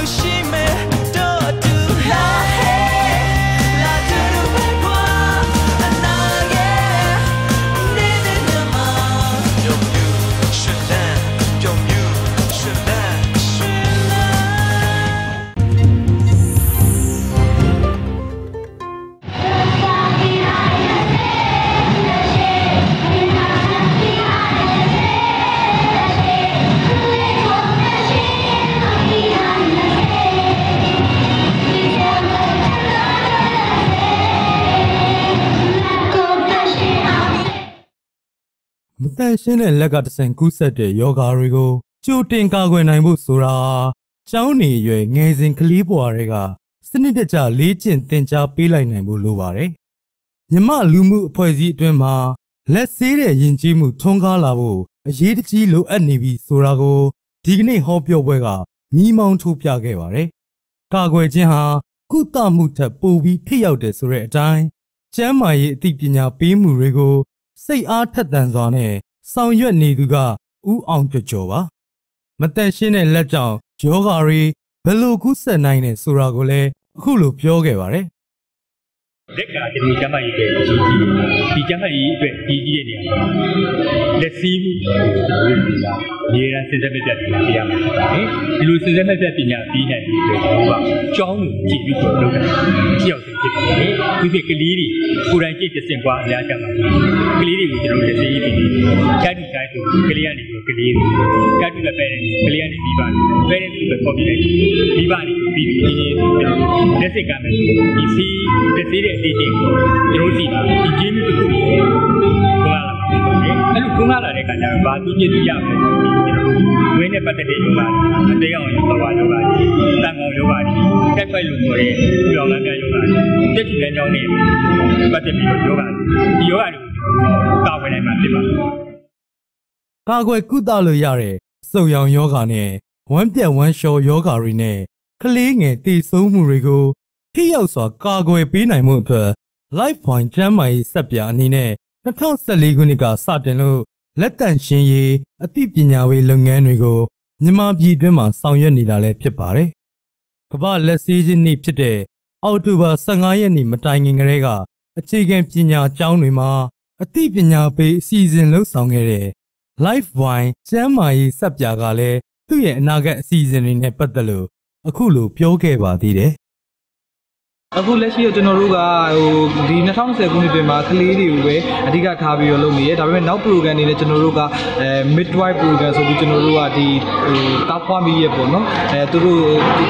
လူရှိ မတန်ရှင်းတဲ့လက်ကတဆန်ကူးဆက်တဲ့ယောဂါတွေကိုကြိုတင်ကာကွယ်နိုင်ဖို့ဆိုတာကျောင်းနေရွယ်ငယ်စဉ်ကလေးဘဝတွေကစနစ်တကျလေ့ကျင့်သင်ကြားပေးလိုက်နိုင်ဖို့လိုပါတယ်။မြမလူမှုအဖွဲ့အစည်းအတွင်းမှာလက်ဆေးတဲ့ယဉ်ကျေးမှုထွန်းကားလာဖို့အရေးတကြီးလိုအပ်နေပြီဆိုတာကိုဒီကနေ့ဟောပြောပွဲကမိမောင်းထုတ်ပြခဲ့ပါတယ်။ကာကွယ်ခြင်းဟာကုသမှုထက်ပိုပြီးထိရောက်တယ်ဆိုတဲ့အတိုင်းကျမ်းမာရေးအသိပညာပေးမှုတွေကို စိတ်အားထက်သန်စွာနဲ့ဆောင်ရွက်နေသူကဥအောင်ကျော်ကျော်ပါမတန်ရှင်းတဲ့လက်ကြောင့်ယောဂါတွေဘယ်လိုကူးစက်နိုင်တယ်ဆိုတာကိုလည်းအခုလိုပြောခဲ့ပါတယ် လက်ကကျွန်တော်ကျမ်းမာရေးအတွက်ကြီးကြီးဒီကျမ်းမာရေးအတွက်ကြီးကြီးတဲ့နေရာမှာလက်စည်းမှုကျွန်တော်တို့ဒီကနေရာစဉ်ဆက်မဲ့ပြပညာပေးရမှာဖြစ်ပါတယ်ဒီလိုစဉ်ဆက်မဲ့ပြပညာပြီးနိုင်ပြီဆိုတော့ကကြောင်းကိုကြည့်ပြီးတော့လုပ်တယ်ကြည့်အောင်ဖြစ်ပါတယ်ဒီဖြစ်ကလေးတွေကိုယ်တိုင်ကြည့်တဲ့စင်ကွာအများကြမှာကလေးတွေကိုကျွန်တော်လက်စည်း ပြီးကျတူတိုင်းကိုကလေးကနေကလေးတွေကျတူလည်းပဲကလေးကနေပြီးပါတယ်ပဲတဲ့သူပဲပေါ်ပြီးတယ်ပြီးပါနေပြီးပြီးဒီနေ့ကျွန်တော်လက်စိတ်ကမယ်ဒီစီးလက်စည်းတဲ့အတီးတွေကိုကျွန်တော်စီမှာဒီဂျင်းတစ်ခုကိုခေါ်လာတယ်အဲ့လိုခေါ်လာတဲ့အခါကျတော့ဘာသူပြည့်စုံရမလဲကျွန်တော်ဝင်းနဲ့ပတ်သက်တဲ့ယောဂအသေးအောင်ယောဂဝါယောဂကြီးတန်ကောင်ယောဂကြီးတက်ပိုက်လို့ခေါ်တဲ့ပြောင်းလမ်းပြယောဂကြီးတက်ကြည့်တဲ့ကြောင်းနဲ့ပတ်သက်ပြီးတော့ယောဂဒီယောဂတွေကိုကာဝယ်နိုင်မှာဖြစ်ပါတယ် ကာကွယ်ကုသလို့ရတဲ့စုံရောင်ယောဂါနဲ့ဝမ်းပြက်ဝမ်းလျှော်ယောဂါတွေနဲ့ကလေးငယ်တည်ဆုံးမှုတွေကိုထိရောက်စွာကာကွယ်ပေးနိုင်မှုအတွက် Life Point ကျမ်းမာရေးစက်ပြအနေနဲ့2014ခုနှစ်ကစတင်လို့လက်တန့်ရှင်းရေးအသိပညာဝေလုပ်ငန်းတွေကိုမြန်မာပြည်တွင်းမှာဆောင်ရွက်နေတာလည်းဖြစ်ပါတယ်။ကမ္ဘာလက်ဆေးခြင်းနေ့ဖြစ်တဲ့အောက်တိုဘာ15ရက်နေ့မတိုင်ခင်ကတည်းကအခြေခံပညာကျောင်းတွေမှာအသိပညာပေးအစီအစဉ်လှုပ်ဆောင်ခဲ့တဲ့ Life Wine ကျမ်းမာရေးစက်ပြာကလည်းသူ့ရဲ့အနာဂတ်အစီအစဉ်တွေနဲ့ပတ်သက်လို့အခုလိုပြောခဲ့ပါသေးတယ် အခုလက်ရှိတော့ကျွန်တော်တို့ကဟိုဒီ2020ခုနှစ်တွင်မှာကလေးတွေကိုပဲအဓိကထားပြီးတော့လုပ်နေရဲဒါပေမဲ့နောက် program တွေနဲ့ကျွန်တော်တို့ကအဲ midwife program ဆိုပြီးကျွန်တော်တို့ကဒီဟိုတောက်ဖွားမိရဲ့ပေါ့နော်အဲသူတို့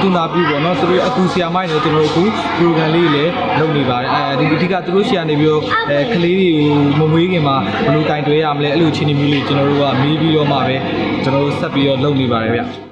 တူနာပြီးပေါ့နော်သူတို့အခုဆီယာမိုင်းတွေကျွန်တော်တို့အခု program လေးတွေလည်းလုပ်နေပါတယ်အဲဒီအဓိကသူတို့ဆီကနေပြီးတော့အဲကလေးတွေကိုမမွေးခင်မှာဘယ်လိုကင်တွဲရမလဲအဲ့လိုအခြေအနေမျိုးလေးကျွန်တော်တို့ကမေးပြီးတော့မှပဲကျွန်တော်တို့ဆက်ပြီးတော့လုပ်နေပါတယ်ဗျ